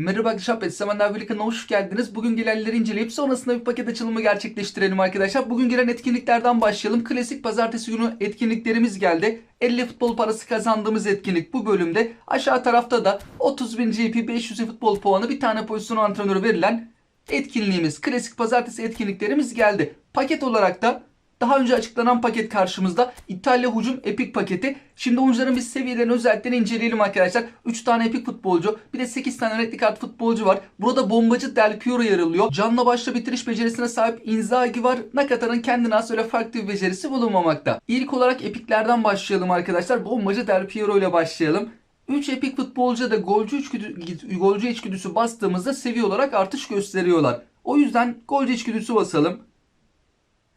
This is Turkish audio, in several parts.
Merhaba Petsemenler Birliği kanalına hoş geldiniz. Bugün gelenleri inceleyip sonrasında bir paket açılımı gerçekleştirelim arkadaşlar. Bugün gelen etkinliklerden başlayalım. Klasik pazartesi günü etkinliklerimiz geldi. 50 futbol parası kazandığımız etkinlik bu bölümde. Aşağı tarafta da 30 bin GP 500 futbol puanı bir tane pozisyon antrenörü verilen etkinliğimiz. Klasik pazartesi etkinliklerimiz geldi. Paket olarak da daha önce açıklanan paket karşımızda İtalya hücum epik paketi. Şimdi oyuncuların biz seviyelerini özelliklerini inceleyelim arkadaşlar. 3 tane epik futbolcu bir de 8 tane renkli kart futbolcu var. Burada bombacı Del Piero yer alıyor. Canla başla bitiriş becerisine sahip Inzaghi var. Nakata'nın kendine has öyle farklı bir becerisi bulunmamakta. İlk olarak epiklerden başlayalım arkadaşlar. Bombacı Del Piero ile başlayalım. 3 epik futbolcuya da golcü, içgüdü, golcü içgüdüsü bastığımızda seviye olarak artış gösteriyorlar. O yüzden golcü içgüdüsü basalım.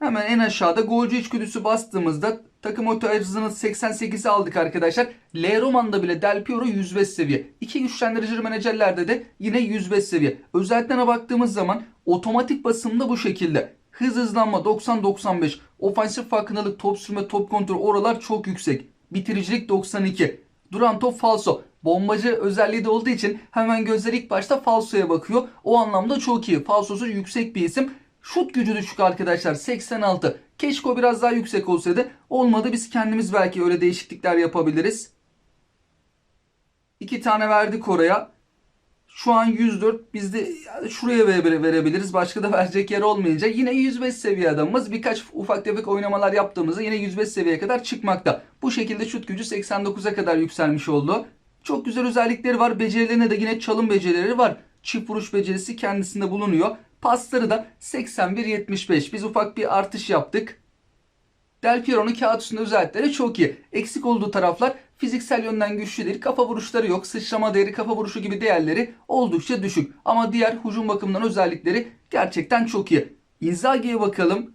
Hemen en aşağıda golcü içgüdüsü bastığımızda takım oto hızını 88'e aldık arkadaşlar. L Roman'da bile Del Piero 105 seviye. İki güçlendirici menajerlerde de yine 105 seviye. Özelliklerine baktığımız zaman otomatik basımda bu şekilde. Hız hızlanma 90-95. Ofansif farkındalık, top sürme, top kontrol oralar çok yüksek. Bitiricilik 92. Duran top falso. Bombacı özelliği de olduğu için hemen gözler ilk başta falsoya bakıyor. O anlamda çok iyi. Falsosu yüksek bir isim. Şut gücü düşük arkadaşlar 86. Keşke biraz daha yüksek olsaydı. Olmadı biz kendimiz belki öyle değişiklikler yapabiliriz. İki tane verdik oraya. Şu an 104 biz de şuraya vere- verebiliriz. Başka da verecek yer olmayınca yine 105 seviye adamımız. Birkaç ufak tefek oynamalar yaptığımızda yine 105 seviyeye kadar çıkmakta. Bu şekilde şut gücü 89'a kadar yükselmiş oldu. Çok güzel özellikleri var. Becerilerine de yine çalım becerileri var. Çift vuruş becerisi kendisinde bulunuyor. Pasları da 81-75. Biz ufak bir artış yaptık. Del Piero'nun kağıt üstünde özellikleri çok iyi. Eksik olduğu taraflar fiziksel yönden güçlü değil. Kafa vuruşları yok. Sıçrama değeri, kafa vuruşu gibi değerleri oldukça düşük. Ama diğer hücum bakımından özellikleri gerçekten çok iyi. Inzaghi'ye bakalım.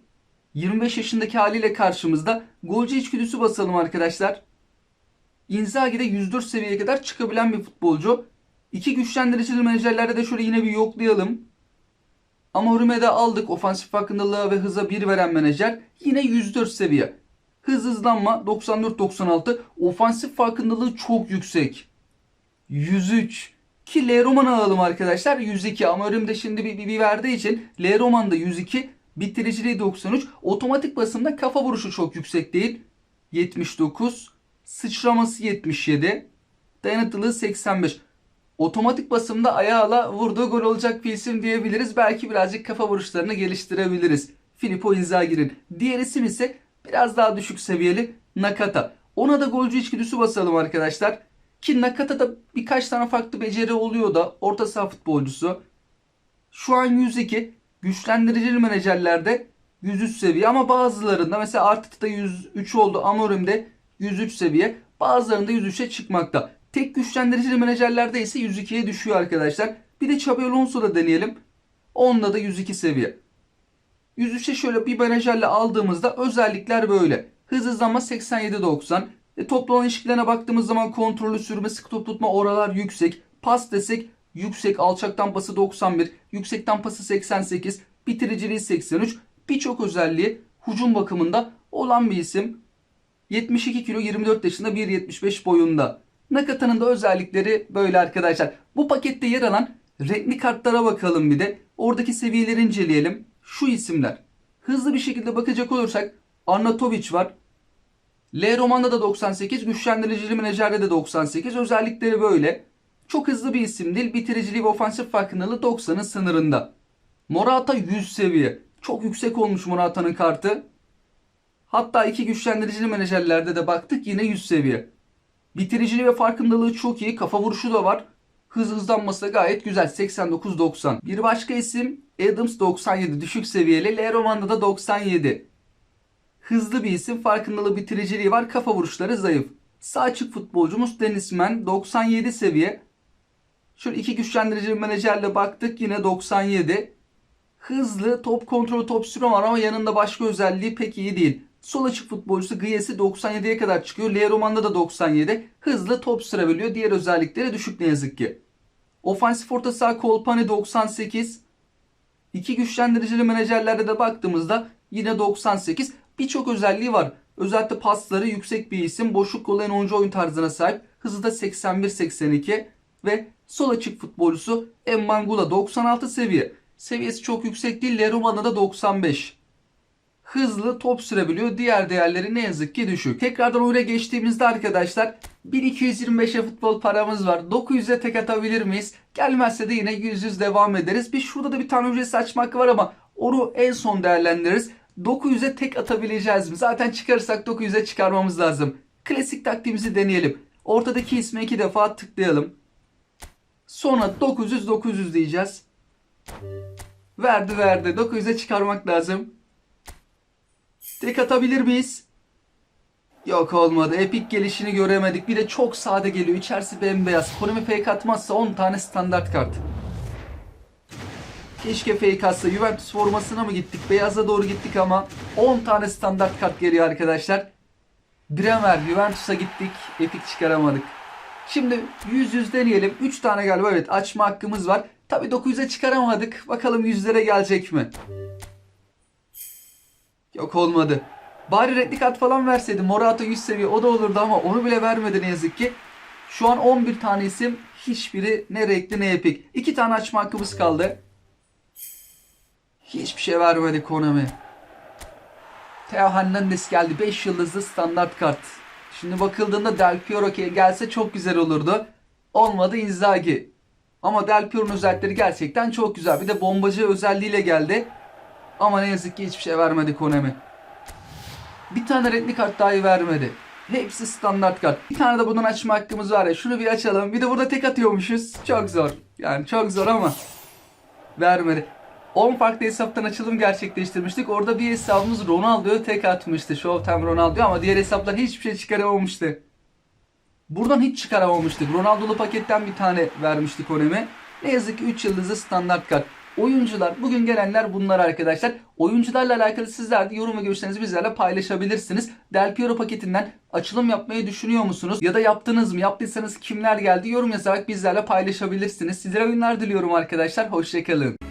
25 yaşındaki haliyle karşımızda. Golcü içgüdüsü basalım arkadaşlar. Inzaghi de 104 seviyeye kadar çıkabilen bir futbolcu. İki güçlendiricili menajerlerde de şöyle yine bir yoklayalım. Amorumede aldık ofansif farkındalığa ve hıza 1 veren menajer. Yine 104 seviye. Hız hızlanma 94-96. Ofansif farkındalığı çok yüksek. 103. Ki L Roman alalım arkadaşlar. 102. Amorim de şimdi bir, bir, bir verdiği için L Roman'da 102. Bitiriciliği 93. Otomatik basımda kafa vuruşu çok yüksek değil. 79. Sıçraması 77. Dayanıklılığı 85 otomatik basımda ayağıyla vurduğu gol olacak bir isim diyebiliriz. Belki birazcık kafa vuruşlarını geliştirebiliriz. Filippo Inzaghi'nin. Diğer isim ise biraz daha düşük seviyeli Nakata. Ona da golcü içgüdüsü basalım arkadaşlar. Ki Nakata'da birkaç tane farklı beceri oluyor da orta saha futbolcusu. Şu an 102. Güçlendirici menajerlerde 103 seviye ama bazılarında mesela Arteta'da 103 oldu. Amorim'de 103 seviye. Bazılarında 103'e çıkmakta. Tek güçlendirici menajerlerde ise 102'ye düşüyor arkadaşlar. Bir de Xabi Alonso'da deneyelim. Onda da 102 seviye. 103'e şöyle bir menajerle aldığımızda özellikler böyle. Hız hızlanma 87-90. E, toplam ilişkilerine baktığımız zaman kontrolü sürme, sıkı top tutma oralar yüksek. Pas desek yüksek, alçaktan pası 91, yüksekten pası 88, bitiriciliği 83. Birçok özelliği hücum bakımında olan bir isim. 72 kilo 24 yaşında 1.75 boyunda. Nakata'nın da özellikleri böyle arkadaşlar. Bu pakette yer alan renkli kartlara bakalım bir de. Oradaki seviyeleri inceleyelim. Şu isimler. Hızlı bir şekilde bakacak olursak Arnautovic var. L Roman'da da 98, güçlendiricili menajerde de 98. Özellikleri böyle. Çok hızlı bir isim değil. Bitiriciliği ve ofansif farkındalığı 90'ın sınırında. Morata 100 seviye. Çok yüksek olmuş Morata'nın kartı. Hatta iki güçlendiricili menajerlerde de baktık yine 100 seviye. Bitiriciliği ve farkındalığı çok iyi. Kafa vuruşu da var. Hız hızlanması da gayet güzel. 89-90. Bir başka isim Adams 97. Düşük seviyeli. L Roman'da da 97. Hızlı bir isim. Farkındalığı bitiriciliği var. Kafa vuruşları zayıf. Sağ açık futbolcumuz Denizmen 97 seviye. Şöyle iki güçlendirici menajerle baktık. Yine 97. Hızlı top kontrolü top sürme var ama yanında başka özelliği pek iyi değil. Sol açık futbolcusu Gıyesi 97'ye kadar çıkıyor. L Roman'da da 97. Hızlı top sürebiliyor. Diğer özellikleri düşük ne yazık ki. Ofansif orta saha Kolpani 98. İki güçlendiricili menajerlerde de baktığımızda yine 98. Birçok özelliği var. Özellikle pasları yüksek bir isim. Boşluk kollayan oyuncu oyun tarzına sahip. Hızı da 81-82. ve sol açık futbolcusu Emmangula 96 seviye. Seviyesi çok yüksek değil. Leruma'da da 95. Hızlı top sürebiliyor. Diğer değerleri ne yazık ki düşük. Tekrardan oyuna geçtiğimizde arkadaşlar 1225'e futbol paramız var. 900'e tek atabilir miyiz? Gelmezse de yine 100 devam ederiz. Bir şurada da bir tane ücretsiz açmak var ama onu en son değerlendiririz. 900'e tek atabileceğiz mi? Zaten çıkarırsak 900'e çıkarmamız lazım. Klasik taktiğimizi deneyelim. Ortadaki isme iki defa tıklayalım. Sonra 900 900 diyeceğiz. Verdi verdi. 900'e çıkarmak lazım. Tek atabilir miyiz? Yok olmadı. Epik gelişini göremedik. Bir de çok sade geliyor. İçerisi bembeyaz. Konumi fake atmazsa 10 tane standart kart. Keşke fake atsa. Juventus formasına mı gittik? Beyaza doğru gittik ama 10 tane standart kart geliyor arkadaşlar. Bremer, Juventus'a gittik. Epik çıkaramadık. Şimdi 100 100 deneyelim. 3 tane galiba evet açma hakkımız var. Tabi 900'e çıkaramadık. Bakalım 100'lere gelecek mi? Yok olmadı. Bari renkli kart falan verseydi. Morata 100 seviye o da olurdu ama onu bile vermedi ne yazık ki. Şu an 11 tane isim. Hiçbiri ne renkli ne epik. 2 tane açma hakkımız kaldı. Hiçbir şey vermedi Konami. Theo Hernandez geldi. 5 yıldızlı standart kart. Şimdi bakıldığında Del Piero gelse çok güzel olurdu. Olmadı Inzaghi. Ama Del Piero'nun özellikleri gerçekten çok güzel. Bir de bombacı özelliğiyle geldi. Ama ne yazık ki hiçbir şey vermedi Konami. Bir tane renkli kart dahi vermedi. Hepsi standart kart. Bir tane de bundan açma hakkımız var ya. Şunu bir açalım. Bir de burada tek atıyormuşuz. Çok zor. Yani çok zor ama vermedi. 10 farklı hesaptan açılım gerçekleştirmiştik. Orada bir hesabımız Ronaldo'ya tek atmıştı. Showtime Ronaldo ama diğer hesaplar hiçbir şey çıkaramamıştı. Buradan hiç çıkaramamıştık. Ronaldo'lu paketten bir tane vermiştik Konemi. Ne yazık ki 3 yıldızlı standart kart. Oyuncular, bugün gelenler bunlar arkadaşlar. Oyuncularla alakalı sizler de yorum ve bizlerle paylaşabilirsiniz. Del Piero paketinden açılım yapmayı düşünüyor musunuz? Ya da yaptınız mı? Yaptıysanız kimler geldi? Yorum yazarak bizlerle paylaşabilirsiniz. Sizlere oyunlar diliyorum arkadaşlar. Hoşçakalın.